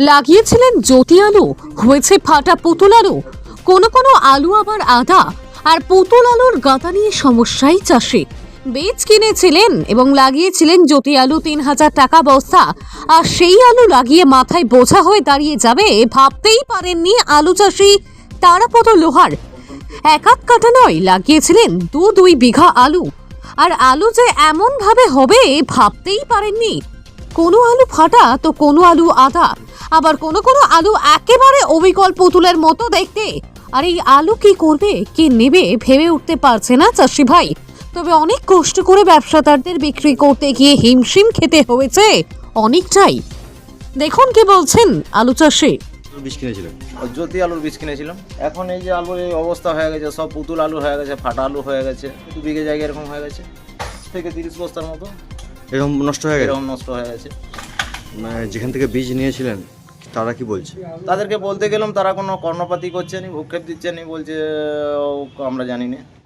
লাগিয়েছিলেন জ্যোতি আলু, হয়েছে ফাটা পুতুল আলু। কোনো কোনো আলু আবার আদা, আর পুতুল আলুর গাদা নিয়ে সমস্যাই চাষে। বীজ কিনেছিলেন এবং লাগিয়েছিলেন জ্যোতি আলু তিন হাজার টাকা বস্তা। আর সেই আলু লাগিয়ে মাথায় বোঝা হয়ে দাঁড়িয়ে যাবে, ভাবতেই পারেননি আলু চাষি তারাপদ লোহার। এক আধ কাটা নয়, লাগিয়েছিলেন দু দুই বিঘা আলু। আর আলু যে এমন ভাবে হবে, ভাবতেই পারেননি। কোনো আলু ফাটা তো কোনো আলু আদা। আবার কোনো কোনো আলু একেবারে অবিকল পুতুলের মতো দেখতে। আর এই আলু কি করবে? কি নেবে? ভেবে উঠতে পারছে না চাষি ভাই। তবে অনেক কষ্ট করে ব্যবসাদারদের বিক্রি করতে গিয়ে হিমশিম খেতে হয়েছে। অনেকটাই। দেখুন কি বলছেন আলু চাষে। বীজ কিনেছিলেন ওই জ্যোতি আলুর বীজ কিনেছিলাম। এখন এই যে আলুর এই অবস্থা হয়ে গেছে। সব পুতুল আলু হয়ে গেছে ফাটা আলু হয়ে গেছে। দু বিঘে জায়গা এরকম হয়ে গেছে। থেকে তিরিশ বস্তার মতো। এরকম নষ্ট হয়ে গেছে? এরকম নষ্ট হয়ে গেছে। মানে যেখান থেকে বীজ নিয়েছিলেন তারা কি বলছে? তাদেরকে বলতে গেলাম তারা কোনো কর্ণপাতি করছে নি ভূক্ষেপ দিচ্ছে নি বলছে ও, আমরা জানি না।